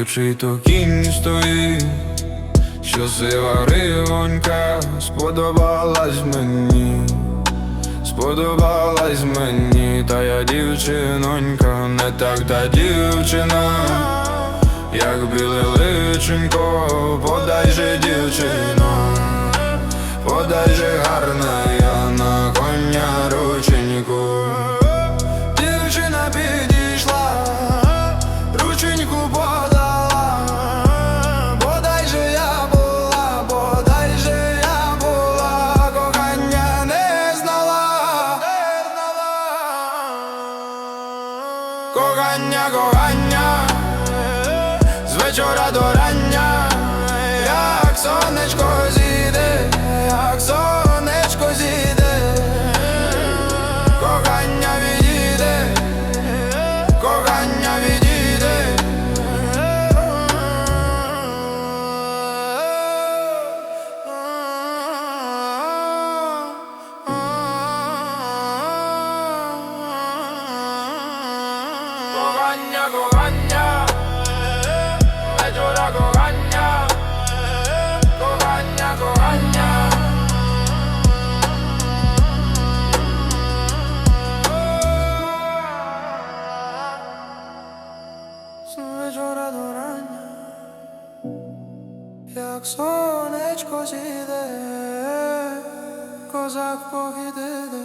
Очі то кінь стоїть, що сива ривонька сподобалась мені, сподобалась мені, та я дівчинонька, не так та дівчина, як біле личенько, подай же дівчино, подай же гарна я на коня рученьку. Дівчина підійшла, рученьку подала, подай же я була, подай же я була, кохання не знала. Кохання, кохання, вечора до рання, як сонечко зійде, як сонечко зійде, кохання відійде, кохання відійде. Кохання, кохання, З вечора до рання, як сонечко зійде, козак похідиде.